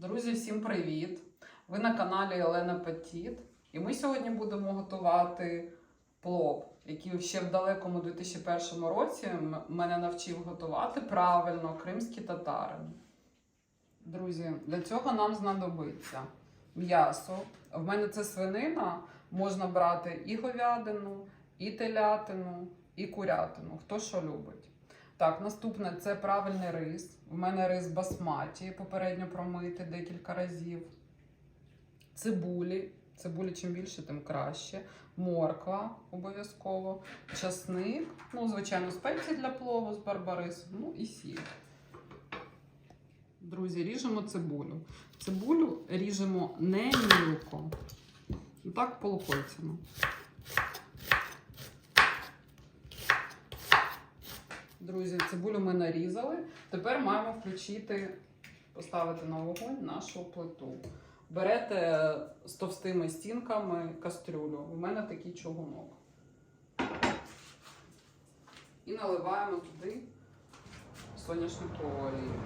Друзі, всім привіт! Ви на каналі Олена Петіт. І ми сьогодні будемо готувати плов, який ще в далекому 2001 році мене навчив готувати правильно кримські татарин. Друзі, для цього нам знадобиться м'ясо. В мене це свинина. Можна брати і говядину, і телятину, і курятину. Хто що любить. Так, наступне це правильний рис. У мене рис басматі, попередньо промити декілька разів. Цибулі. Цибулі чим більше, тим краще. Морква обов'язково. Часник. Ну, звичайно, спеції для плову з барбарисом. Ну і сіль. Друзі, ріжемо цибулю. Цибулю ріжемо не мілко. Так полукольцями. Друзі, цибулю ми нарізали. Тепер маємо включити, поставити на вогонь нашу плиту. Берете з товстими стінками кастрюлю. У мене такий чугунок. І наливаємо туди соняшникову олію.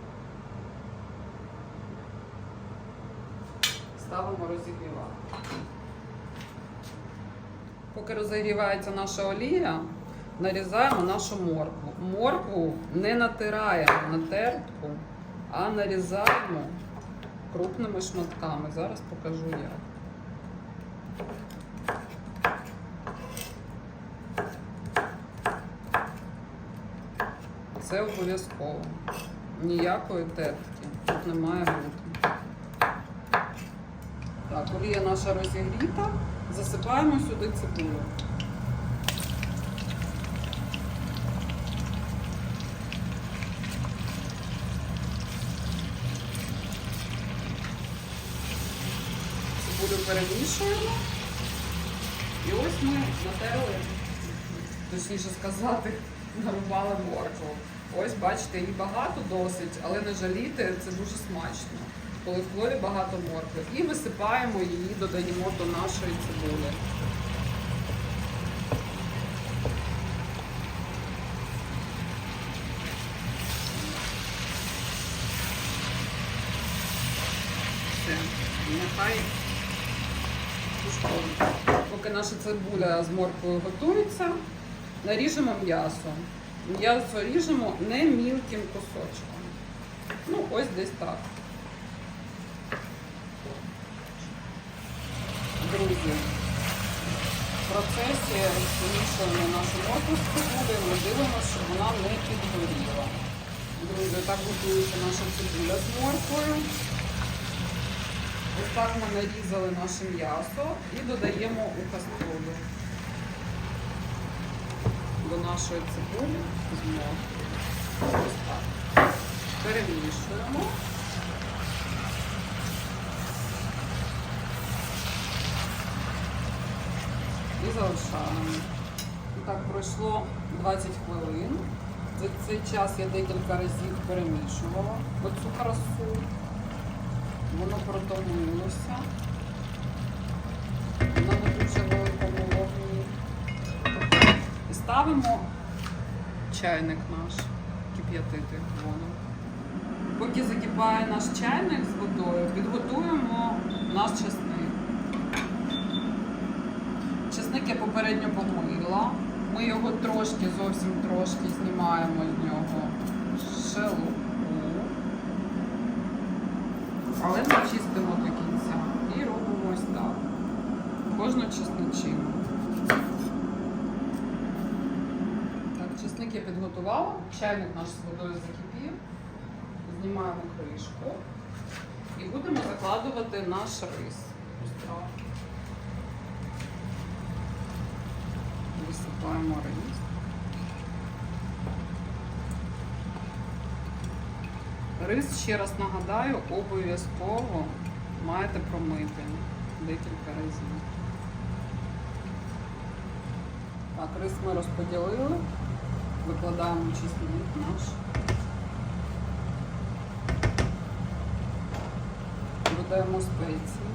Ставимо розігрівати. Поки розігрівається наша олія, нарізаємо нашу моркву. Моркву не натираємо на тертку, а нарізаємо крупними шматками. Зараз покажу як. Це обов'язково. Ніякої тертки. Тут не має бути. Так, олія наша розігріта. Засипаємо сюди цибулю. Цибулю перемішуємо. І ось ми натерли, точніше сказати, нарубали моркву. Ось бачите, її багато досить, але не жалійте, це дуже смачно. Коли в плові багато моркви. І висипаємо її, додаємо до нашої цибулі. Все, нехай Поки наша цибуля з морквою готується, наріжемо м'ясо. М'ясо ріжемо не мілким кусочком. Ну, ось десь так. Друзі, в процесі розмішуємо нашу моркву з цибулею, ми дивимося, щоб вона не підгоріла. Друзі, так готується наша цибуля з морквою. Так ми нарізали наше м'ясо і додаємо у каструлю до нашої цибулі. Перемішуємо. І залишаємо. І так пройшло 20 хвилин. За цей час я декілька разів перемішувала оцю красу. Воно протомилося. На не дуже великому вогні. Ставимо чайник наш кип'ятити воно. Поки закипає наш чайник з водою, підготуємо наш чесник. Чесник я попередньо помила. Ми його трошки, зовсім трошки знімаємо з нього шелуху. Але ми чистимо до кінця і робимо ось так. Кожну чесничину. Так, чесник я підготувала, чайник наш з водою закипів. Знімаємо кришку і будемо закладувати наш рис. Висипаємо рис. Рис, ще раз нагадаю, обов'язково маєте промити декілька разів. Так, рис ми розподілили, викладаємо чесник наш. Додаємо спеції.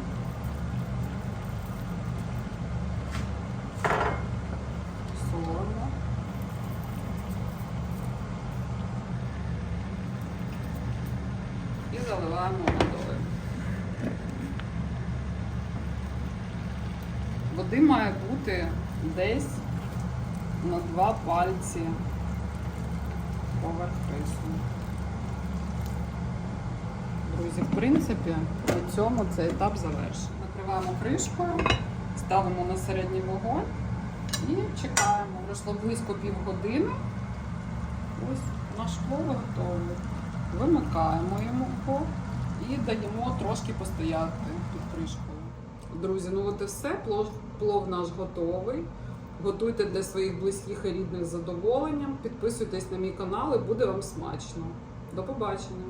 заливаємо водою. Ну, Води має бути десь на два пальці поверх рису. Друзі, в принципі, на цьому цей етап завершений. Накриваємо кришкою, ставимо на середній вогонь і чекаємо. Пройшло близько півгодини. Ось наш поверх готовий. Вимикаємо його і даємо трошки постояти під кришкою. Друзі, ну от і все. Плов, плов наш готовий. Готуйте для своїх близьких і рідних з задоволенням. Підписуйтесь на мій канал і буде вам смачно. До побачення!